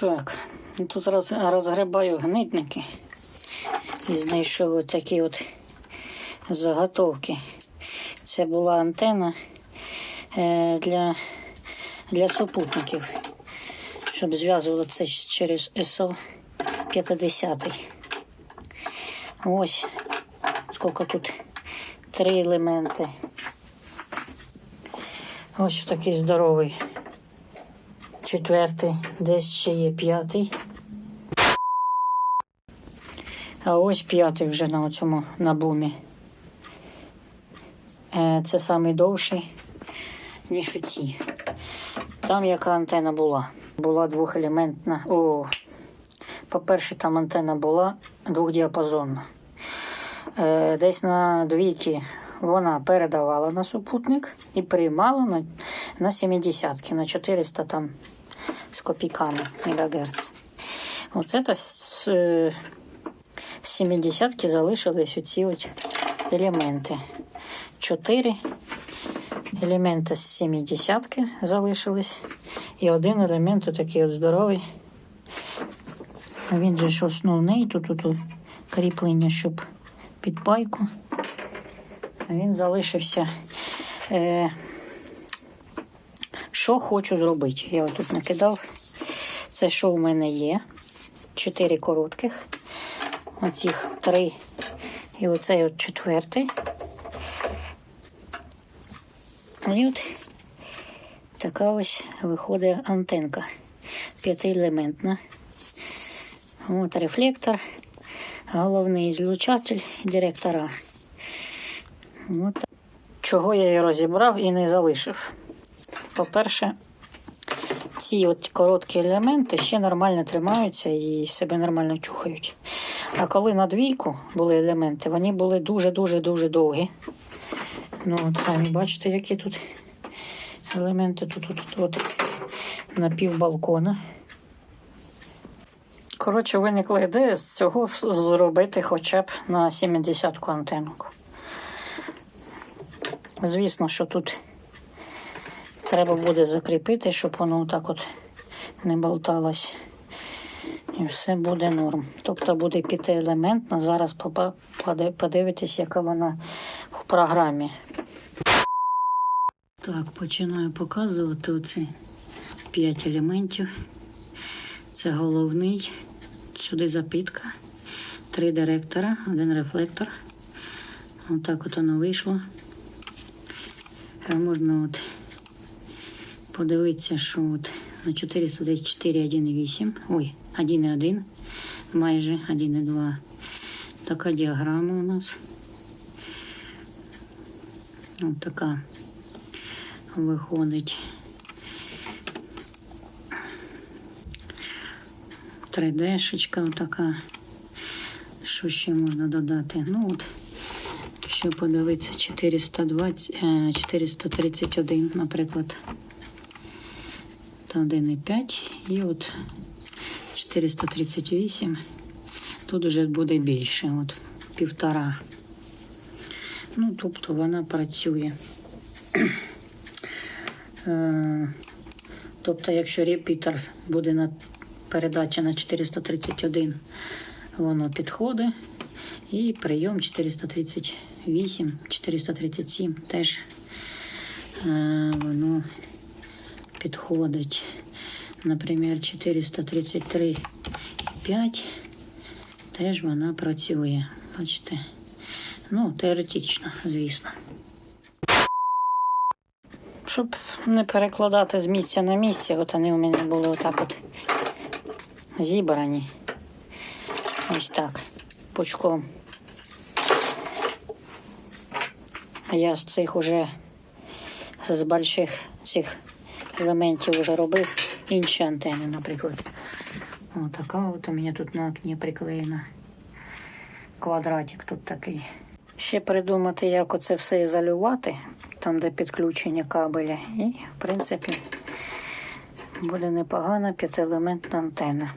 Так, тут роз, розгребаю гнитники і знайшов такі от заготовки. Це була антена е, для, для супутників, щоб зв'язувало це через СО 50. Ось скільки тут три елементи. Ось такий здоровий. Четвертий, десь ще є п'ятий. А ось п'ятий вже на цьому на бумі. Е, Це самий довший, ніж у ці. Там яка антена була? Була двохелементна. О, по-перше, там антена була двохдіапазонна. Е, Десь на двійки вона передавала на супутник і приймала на, на 70 на 400 там з копійками МГц. Оце та з, е, з 70 залишились оці от елементи. Чотири елементи з 70 залишились. І один елемент такий от здоровий. Він же ж основний, тут, тут, кріплення, щоб під пайку. Він залишився. Е, що хочу зробити? Я отут накидав. Це що в мене є? Чотири коротких. Оцих три. І оцей от четвертий. І от така ось виходить антенка. П'ятиелементна. От рефлектор, головний злучатель директора. От. Чого я її розібрав і не залишив. По-перше, ці от короткі елементи ще нормально тримаються і себе нормально чухають. А коли на двійку були елементи, вони були дуже-дуже-дуже довгі. Ну, от самі бачите, які тут елементи тут, тут, тут от, на пів балкона. Коротше, виникла ідея з цього зробити хоча б на 70-ку антенку. Звісно, що тут треба буде закріпити, щоб воно так от не болталось. І все буде норм. Тобто буде п'ятиелементна. Зараз подивитись, яка вона в програмі. Так, починаю показувати оці п'ять елементів. Це головний, сюди запітка, три директора, один рефлектор. Отак от воно вийшло. Е, Можна от подивитися, що от на 424 1,8, ой, 1,1, майже 1,2. Така діаграма у нас. Ось така виходить. 3D-шечка отака. Що ще можна додати? Ну от, якщо подивитися 420, е, 431, наприклад, та 1,5 і от 438. Тут вже буде більше, от півтора. Ну, тобто вона працює. Е, Тобто, якщо репітер буде на передача на 431, воно підходить. І прийом 438, 437 теж е, воно підходить. Наприклад, 433,5 теж вона працює. Бачите? Ну, теоретично, звісно. Щоб не перекладати з місця на місце, от вони у мене були отак от зібрані. Ось так, пучком. Я з цих уже з больших цих елементів вже робив інші антени, наприклад. Отака от у мене тут на окні приклеєна. Квадратик тут такий. Ще придумати, як оце все ізолювати, там, де підключення кабеля. І, в принципі, буде непогана п'ятиелементна антенна.